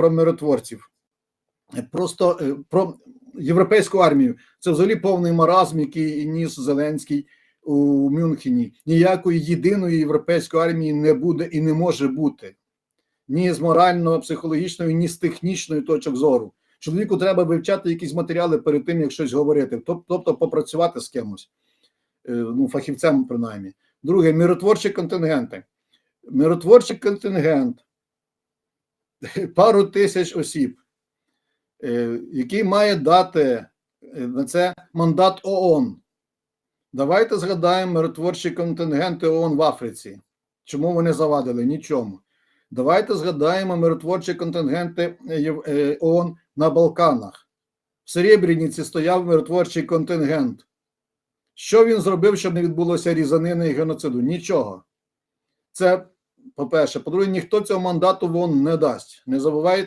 про миротворців. Просто е, про європейську армію. Це взагалі повний маразм, який ніс Зеленський у Мюнхені. Ніякої єдиної європейської армії не буде і не може бути ні з морально, психологічної, ні з технічної точок зору. Чоловіку треба вивчати якісь матеріали перед тим, як щось говорити, тобто попрацювати з кимось, е, ну, фахівцем, принаймні. Друге, миротворчі контингенти. Миротворчий контингент пару тисяч осіб, е, який має дати е, на це мандат ООН. Давайте згадаємо миротворчі контингенти ООН в Африці. Чому вони завадили? Нічому. Давайте згадаємо миротворчі контингенти е, ООН на Балканах. В Серебряниці стояв миротворчий контингент. Що він зробив, щоб не відбулося різанини і геноциду? Нічого. Це по-перше. По-друге, ніхто цього мандату вон не дасть. Не забувайте.